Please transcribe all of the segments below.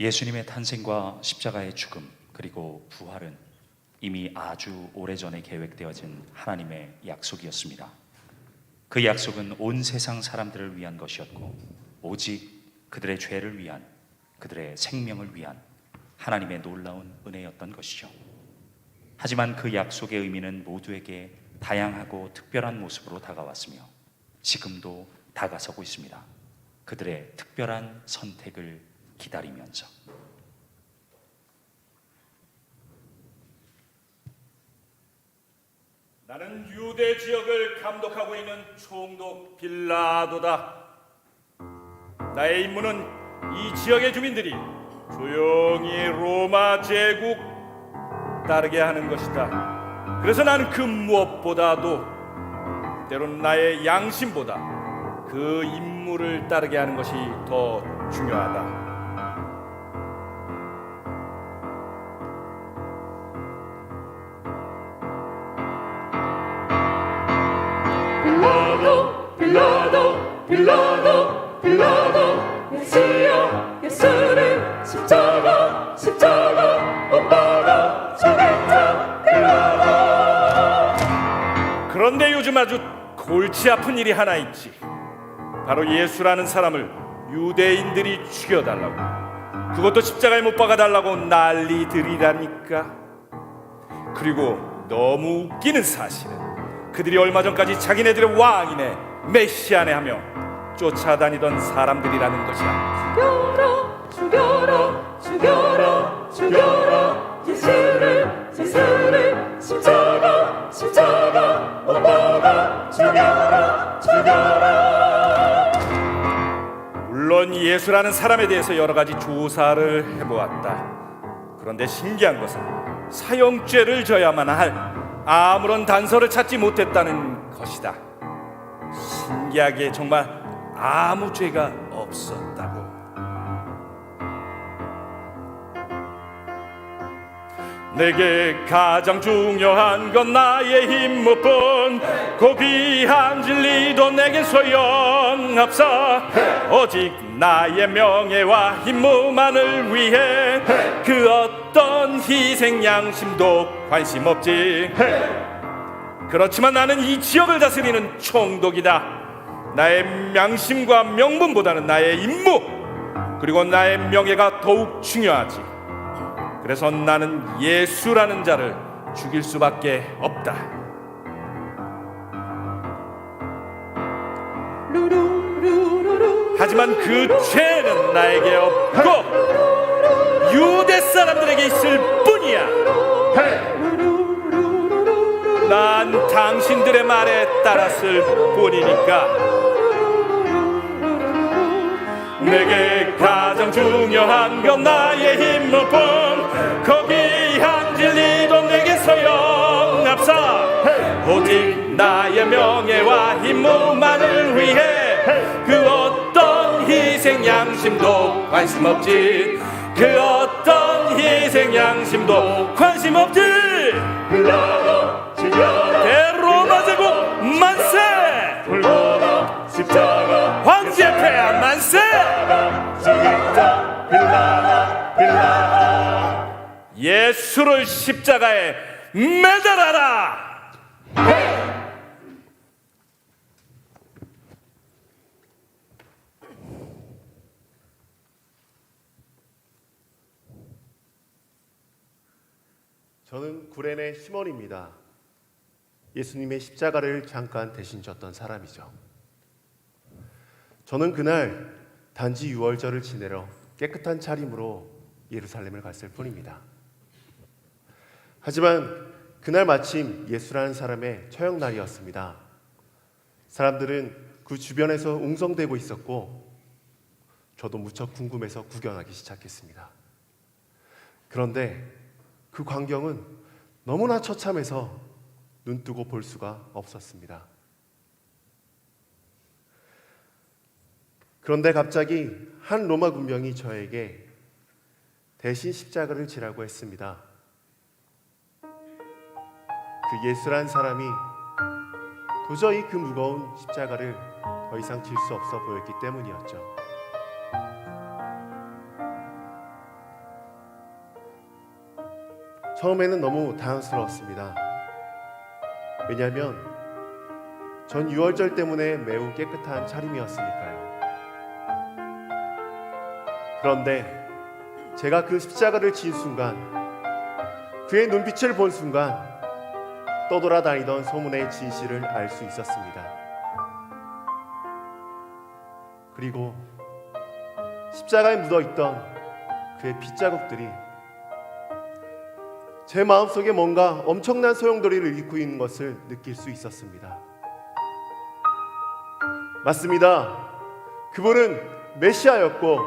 예수님의 탄생과 십자가의 죽음 그리고 부활은 이미 아주 오래전에 계획되어진 하나님의 약속이었습니다. 그 약속은 온 세상 사람들을 위한 것이었고 오직 그들의 죄를 위한 그들의 생명을 위한 하나님의 놀라운 은혜였던 것이죠. 하지만 그 약속의 의미는 모두에게 다양하고 특별한 모습으로 다가왔으며 지금도 다가서고 있습니다. 그들의 특별한 선택을 기다리면서 나는 유대 지역을 감독하고 있는 총독 빌라도다. 나의 임무는 이 지역의 주민들이 조용히 로마 제국 따르게 하는 것이다. 그래서 나는 그 무엇보다도 때론 나의 양심보다 그 임무를 따르게 하는 것이 더 중요하다. 그런데 요즘 아주 골치 아픈 일이 하나 있지. 바로 예수라는 사람을 유대인들이 죽여달라고. 그것도 십자가에 못 박아달라고 난리들이라니까. 그리고 너무 웃기는 사실은 그들이 얼마 전까지 자기네들의 왕이네 메시아네 하며 쫓아다니던 사람들이라는 것이야. 죽여라 죽여라 죽여라 죽여라 예수를 예수를 십자가 십자가 못 박아 죽여라 죽여라 물론 예수라는 사람에 대해서 여러 가지 조사를 해보았다. 그런데 신기한 것은 사형죄를 져야만 할 아무런 단서를 찾지 못했다는 것이다. 신기하게 정말 아무 죄가 없었다 내게 가장 중요한 건 나의 힘무뿐 고귀한 진리도 내겐 소용없어. 오직 나의 명예와 힘무만을 위해 그 어떤 희생 양심도 관심 없지. 그렇지만 나는 이 지역을 다스리는 총독이다. 나의 양심과 명분보다는 나의 임무 그리고 나의 명예가 더욱 중요하지 그래서 나는 예수라는 자를 죽일 수밖에 없다. 하지만 그 죄는 나에게 없고 유대 사람들에게 있을 뿐이야. 난 당신들의 말에 따랐을 뿐이니까. 내게 가장 중요한 건 나의 힘뿐 거기한 진리도 내게 소용없어. 오직 나의 명예와 힘만을 위해 그 어떤 희생 양심도 관심 없지. 그 어떤 희생 양심도 관심 없지. 빌라도 죽여 예수를 십자가에 매달아라. 저는 구렌의 시몬입니다. 예수님의 십자가를 잠깐 대신 졌던 사람이죠. 저는 그날 단지 유월절을 지내러 깨끗한 차림으로 예루살렘을 갔을 뿐입니다. 하지만 그날 마침 예수라는 사람의 처형 날이었습니다. 사람들은 그 주변에서 웅성대고 있었고 저도 무척 궁금해서 구경하기 시작했습니다. 그런데 그 광경은 너무나 처참해서 눈뜨고 볼 수가 없었습니다. 그런데 갑자기 한 로마 군병이 저에게 대신 십자가를 지라고 했습니다. 그 예수란 사람이 도저히 그 무거운 십자가를 더 이상 질 수 없어 보였기 때문이었죠. 처음에는 너무 당황스러웠습니다. 왜냐하면 전 유월절 때문에 매우 깨끗한 차림이었으니까요. 그런데 제가 그 십자가를 진 순간 그의 눈빛을 본 순간 떠돌아다니던 소문의 진실을 알 수 있었습니다. 그리고 십자가에 묻어 있던 그의 핏자국들이 제 마음속에 뭔가 엄청난 소용돌이를 일으키고 있는 것을 느낄 수 있었습니다. 맞습니다. 그분은 메시아였고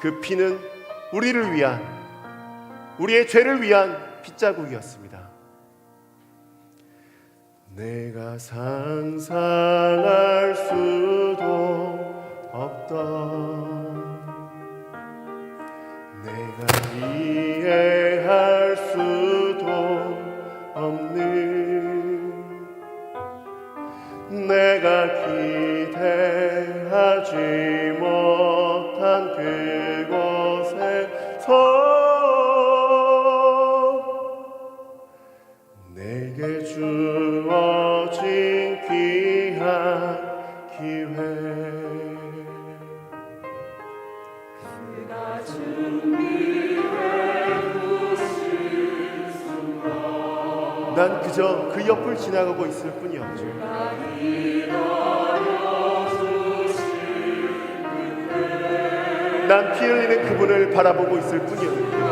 그 피는 우리를 위한 우리의 죄를 위한 핏자국이었습니다. 내가 상상할 수도 없던 내가 이해할 수도 없는 내가 기대하지 내게 주어진 귀한 기회 난 그저 그 옆을 지나가고 있을 뿐이었죠. 난 피 흘리는 그분을 바라보고 있을 뿐이었는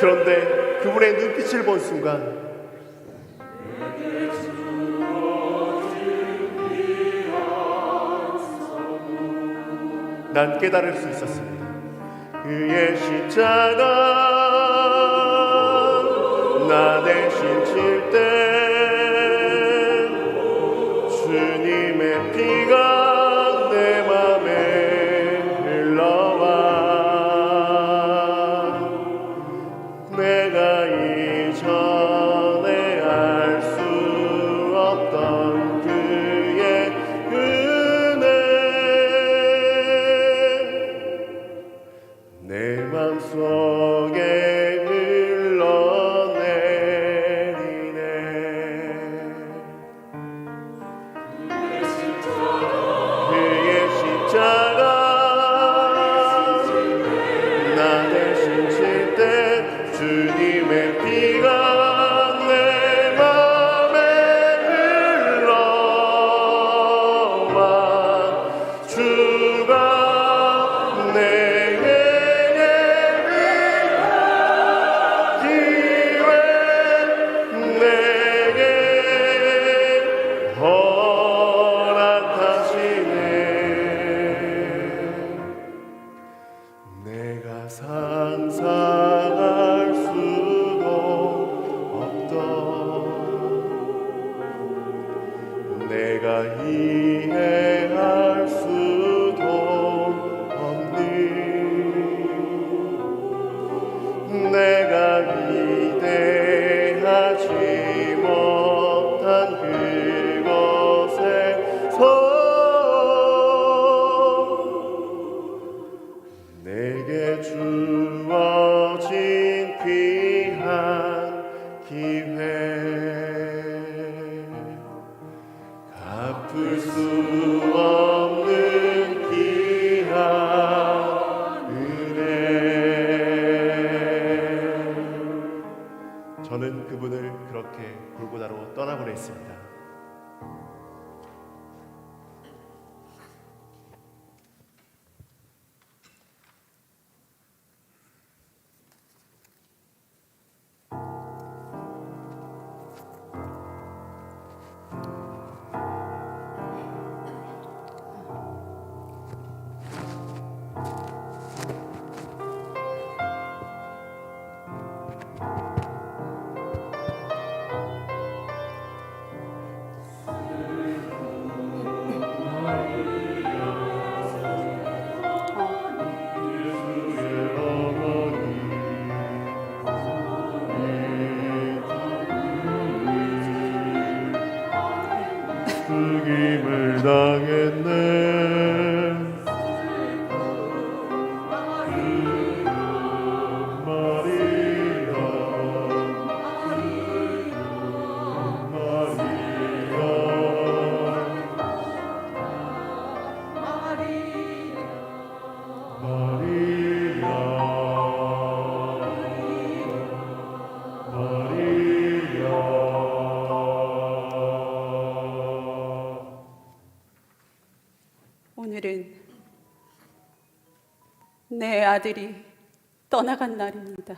그런데 그분의 눈빛을 본 순간 난 깨달을 수 있었습니다. 그의 십자가 나 대신 칠때 내 저는 그분을 그렇게 골고다로 떠나보냈습니다. 내 아들이 떠나간 날입니다.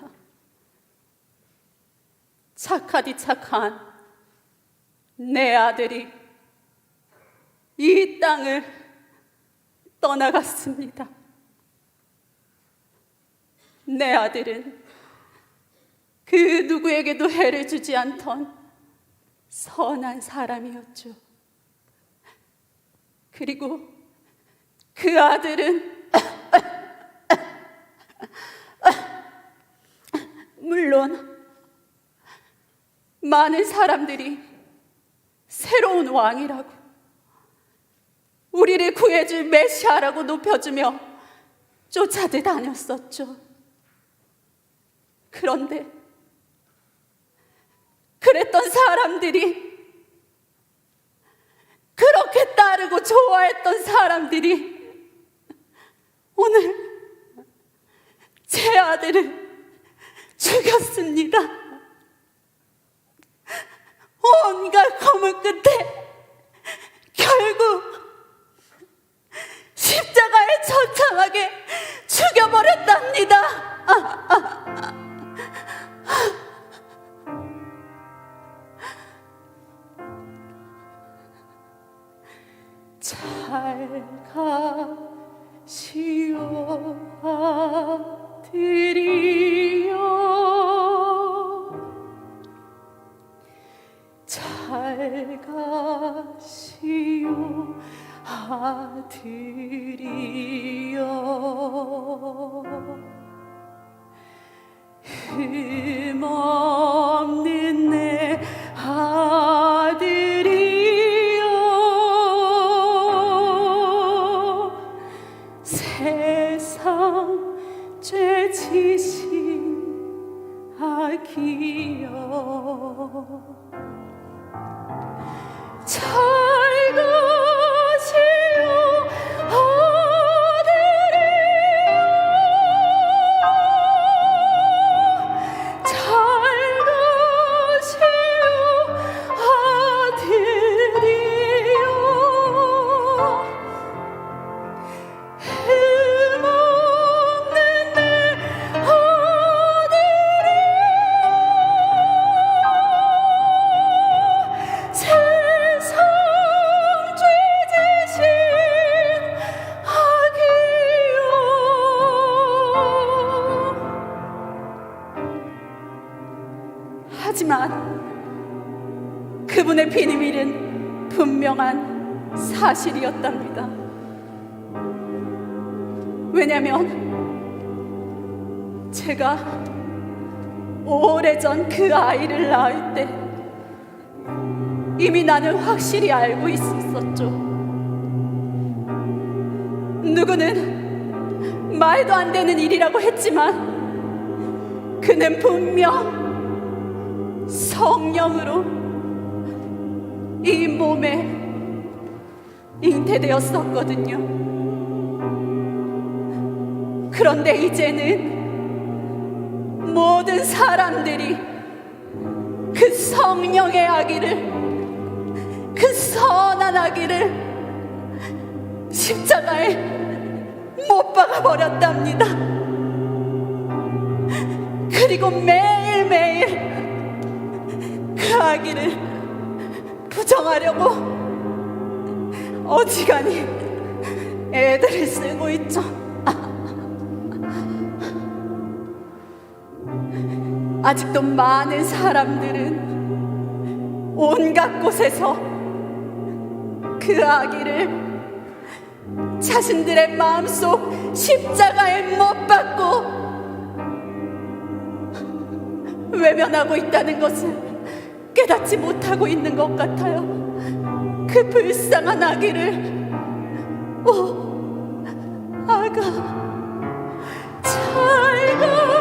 착하디 착한 내 아들이 이 땅을 떠나갔습니다. 내 아들은 그 누구에게도 해를 주지 않던 선한 사람이었죠. 그리고 그 아들은 물론 많은 사람들이 새로운 왕이라고 우리를 구해줄 메시아라고 높여주며 쫓아대 다녔었죠. 그런데 그랬던 사람들이 그렇게 따르고 좋아했던 사람들이 오늘 제 아들을 죽였습니다. 온갖 검을 끝에 결국 십자가에 처참하게 죽여버렸답니다. 잘 가시오 아들이여 잘 가시오. 아들이여. 흠없 하지만 그분의 비밀은 분명한 사실이었답니다. 왜냐면 제가 오래전 그 아이를 낳을 때 이미 나는 확실히 알고 있었죠. 누구는 말도 안 되는 일이라고 했지만 그는 분명 성령으로 이 몸에 잉태되었었거든요. 그런데 이제는 모든 사람들이 그 성령의 아기를 그 선한 아기를 십자가에 못 박아 버렸답니다. 그리고 매일매일 그 아기를 부정하려고 어지간히 애들을 쓰고 있죠. 아직도 많은 사람들은 온갖 곳에서 그 아기를 자신들의 마음속 십자가에 못 박고 외면하고 있다는 것을 깨닫지 못하고 있는 것 같아요. 그 불쌍한 아기를 오 아가 잘 가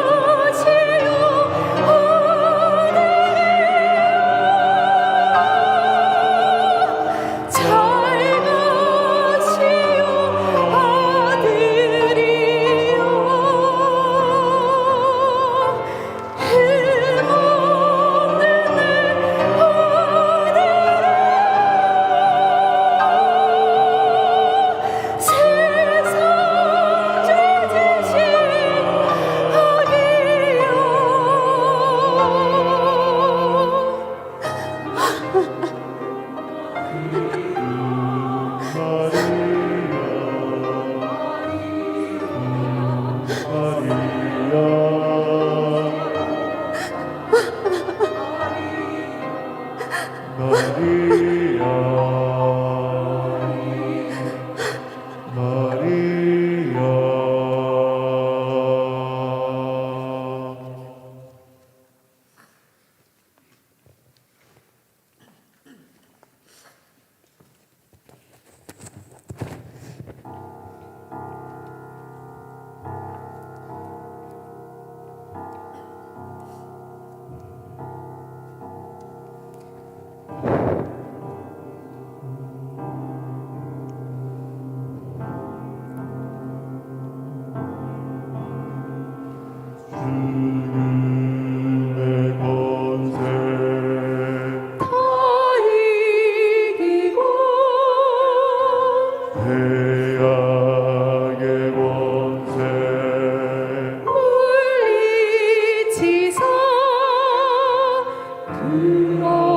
그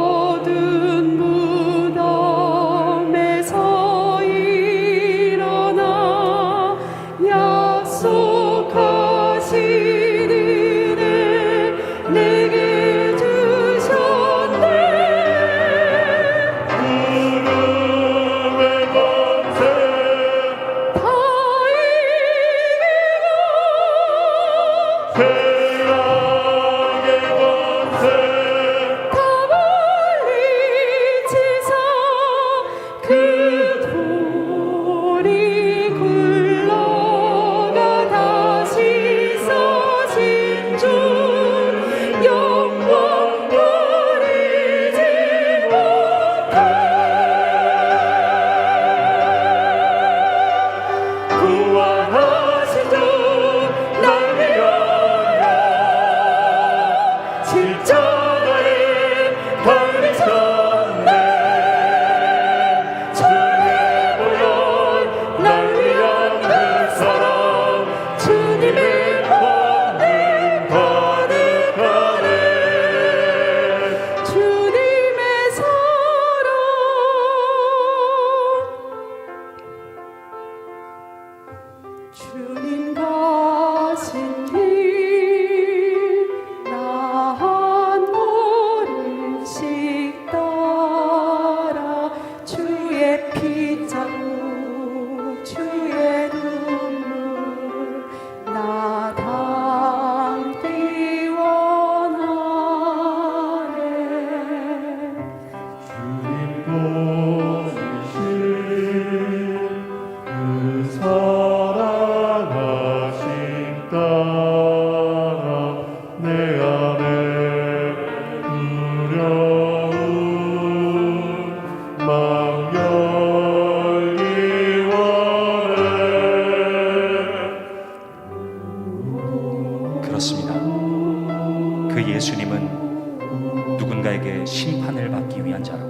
그 예수님은 누군가에게 심판을 받기 위한 자로,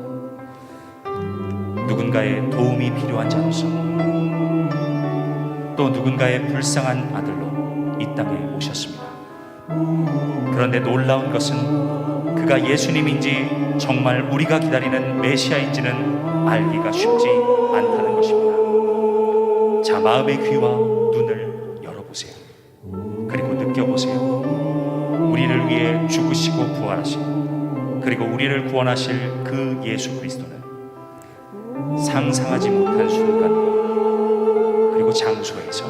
누군가의 도움이 필요한 자로서, 또 누군가의 불쌍한 아들로 이 땅에 오셨습니다. 그런데 놀라운 것은 그가 예수님인지 정말 우리가 기다리는 메시아인지는 알기가 쉽지 않다는 것입니다. 자, 마음의 귀와 눈을 열어보세요. 그리고 느껴보세요. 죽으시고 부활하신 그리고 우리를 구원하실 그 예수 그리스도는 상상하지 못한 순간과 그리고 장소에서